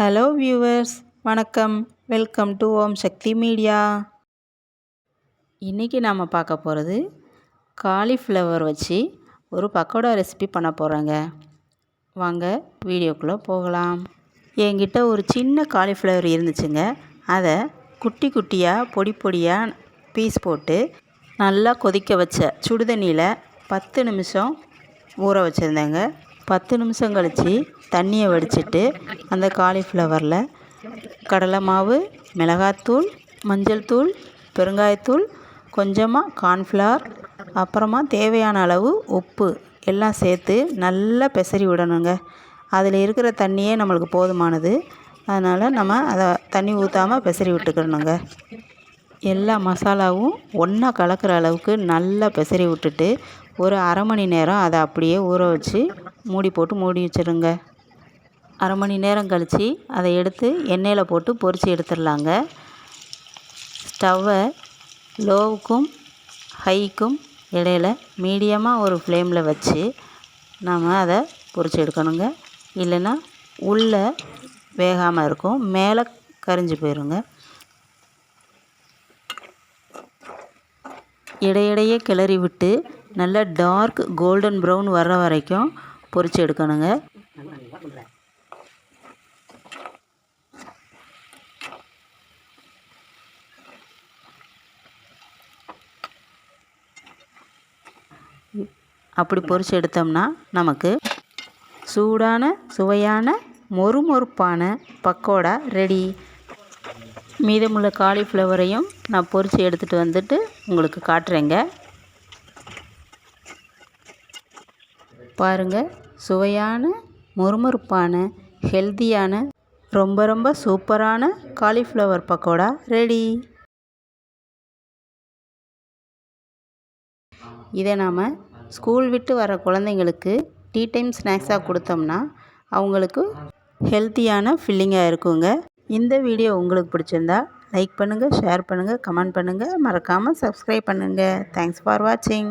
Hello viewers வணக்கம். Welcome to Om Sakthi media இன்றைக்கி நாம் பார்க்க போகிறது காலிஃப்ளவர் வச்சு ஒரு பக்கோடா ரெசிபி பண்ண போகிறோங்க வாங்க வீடியோக்குள்ளே போகலாம். என்கிட்ட ஒரு சின்ன காலிஃப்ளவர் இருந்துச்சுங்க. அதை குட்டி குட்டியாக பொடி பொடியாக பீஸ் போட்டு நல்லா கொதிக்க வச்ச சுடுதண்ணியில் பத்து நிமிஷம் ஊற வச்சுருந்தேங்க. பத்து நிமிஷம் கழித்து தண்ணியை வடிச்சிட்டு அந்த காலிஃப்ளவரில் கடலை மாவு மிளகாத்தூள் மஞ்சள் தூள் பெருங்காயத்தூள் கொஞ்சமாக கார்ன்ஃப்ளவர் அப்புறமா தேவையான அளவு உப்பு எல்லாம் சேர்த்து நல்லா பெசரி விடணுங்க. அதில் இருக்கிற தண்ணியே நம்மளுக்கு போதுமானது. அதனால் நம்ம அதை தண்ணி ஊற்றாமல் பெசரி விட்டுக்கணுங்க. எல்லா மசாலாவும் ஒன்றா கலக்கிற அளவுக்கு நல்லா பெசரி விட்டுட்டு ஒரு அரை மணி நேரம் அதை அப்படியே ஊற வச்சு மூடி போட்டு மூடி வச்சுருங்க. அரை மணி நேரம் கழித்து அதை எடுத்து எண்ணெயில் போட்டு பொரித்து எடுத்துடலாங்க. ஸ்டவ்வை லோவுக்கும் ஹைக்கும் இடையில மீடியமாக ஒரு ஃப்ளேமில் வச்சு நாம் அதை பொரித்து எடுக்கணுங்க. இல்லைன்னா உள்ளே வேகாமல் இருக்கும். மேலே கரிஞ்சு போயிருங்க. இடையிடையே கிளறி விட்டு நல்லா டார்க் கோல்டன் ப்ரௌன் வர்ற வரைக்கும் பொரித்து எடுக்கணுங்க. அப்படி பொரித்து எடுத்தோம்னா நமக்கு சூடான சுவையான மொறுமொறுப்பான பக்கோடா ரெடி மீதமுள்ள காலிஃப்ளவரையும் நான் பொரித்து எடுத்துகிட்டு வந்துட்டு உங்களுக்கு காட்டுறேங்க. பாருங்கள் சுவையான மொறுமொறுப்பான ஹெல்த்தியான ரொம்ப ரொம்ப சூப்பரான காலிஃப்ளவர் பக்கோடா ரெடி இதை நாம் ஸ்கூல் விட்டு வர குழந்தைங்களுக்கு டீ டைம் ஸ்நாக்ஸாக கொடுத்தோம்னா அவங்களுக்கு ஹெல்த்தியான ஃபில்லிங்காக இருக்குங்க. இந்த வீடியோ உங்களுக்கு பிடிச்சிருந்தா லைக் பண்ணுங்கள் ஷேர் பண்ணுங்கள் கமெண்ட் பண்ணுங்கள் மறக்காமல் சப்ஸ்கிரைப் பண்ணுங்கள் தேங்க்ஸ் ஃபார் வாட்சிங்